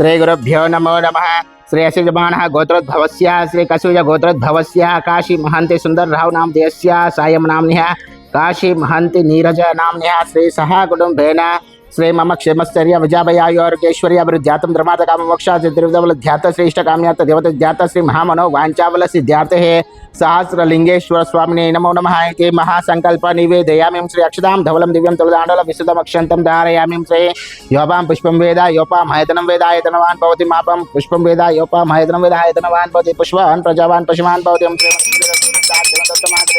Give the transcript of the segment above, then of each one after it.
श्रीगुरुभ्यो नमो नम। श्री अशुजमान गोत्रोद्भव श्री कसुज गोत्रोद्भव काशी महंति सुंदर राव नाम देश सायम नाम काशी महंति नीरज श्री सहा कुटुबन నామ్న్య కాశీ మహంతి నీరజ నామ్న్య శ్రీ సహా కుటుంబేన శ్రీ మమ క్షేమశ్చర్య విజాభయాయోర్గేశ్వర్య అభివృద్ధ్యాతం ధర్మాత కామ మోక్షాచ త్రివిధవల ధ్యాత శ్రేష్ట కామ్యాత దేవత ధ్యాత శ్రీ మహామనో వాంఛావల సిద్ధ్యార్థ సహస్రలింగేశ్వర స్వామిని నమో నమ ఇది మహాసంకల్ప నివేదయామి శ్రీ అక్షదాం ధవలం దివ్యం తులదాండల విశుద్ధమక్షంతం ధారయామి శ్రీ యోపాం పుష్పం వేద యోపాం హయతనం వేద హయతనవాన్ భవతి మాపం పుష్పం వేద యోపాం హయతనం వేద హయతనవాన్ భవతి పుష్పవాన్ ప్రజావాన్ పశుమాన్ భవతి ఓం శ్రీ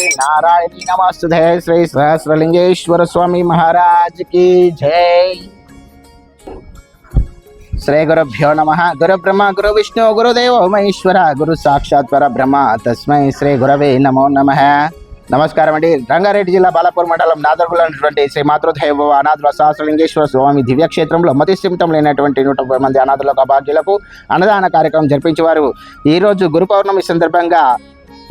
శ్రీ నారాయణీ నమస్తుతే శ్రీ సహస్రలింగేశ్వర స్వామి మహారాజ్కి జై శ్రీ గురుభ్యో నమ గురు బ్రహ్మ గురు విష్ణు గురుదేవ మహేశ్వర గురు సాక్షాత్ పర బ్రహ్మ తస్మై శ్రీ గురవే నమో నమ నమస్కారం అండి రంగారెడ్డి జిల్లా బాలాపూర్ మండలం నాదర్గుల ఉన్నటువంటి శ్రీ మాతృదైవ అనాథుల సహస్రలింగేశ్వర స్వామి దివ్యక్షేత్రంలో మతి సిమితం లేనటువంటి నూట ముప్పై మంది అనాథులకు అభాగ్యులకు అన్నదాన కార్యక్రమం జరిపించేవారు. ఈ రోజు గురు పౌర్ణమి సందర్భంగా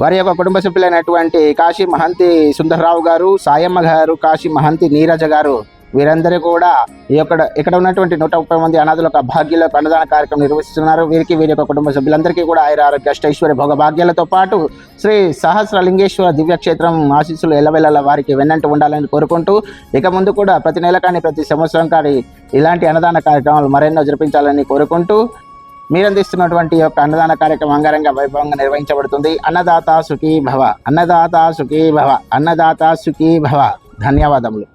వారి యొక్క కుటుంబ సభ్యులైనటువంటి కాశీ మహంతి సుందరరావు గారు సాయమ్మ గారు కాశీ మహంతి నీరజ గారు వీరందరూ కూడా ఈ యొక్క ఇక్కడ ఉన్నటువంటి నూట ముప్పై మంది అనాథులకు అభాగ్యులకు అన్నదాన కార్యక్రమం నిర్వహిస్తున్నారు. వీరికి వీరి యొక్క కుటుంబ సభ్యులందరికీ కూడా ఆయన ఆరోగ్య అష్టైశ్వర్య భోగ భాగ్యాలతో పాటు శ్రీ సహస్రలింగేశ్వర దివ్యక్షేత్రం ఆశీస్సులు ఎల్లవెల్లల వారికి వెన్నంటి ఉండాలని కోరుకుంటూ ఇక ముందు కూడా ప్రతి నెల కానీ ప్రతి సంవత్సరం కానీ ఇలాంటి అన్నదాన కార్యక్రమాలు మరెన్నో జరిపించాలని కోరుకుంటూ మీరు అందిస్తున్నటువంటి యొక్క అన్నదాన కార్యక్రమం అంగరంగ వైభవంగా నిర్వహించబడుతుంది. అన్నదాత సుఖీ భవ అన్నదాత సుఖీ భవ అన్నదాత సుఖీ భవ ధన్యవాదములు.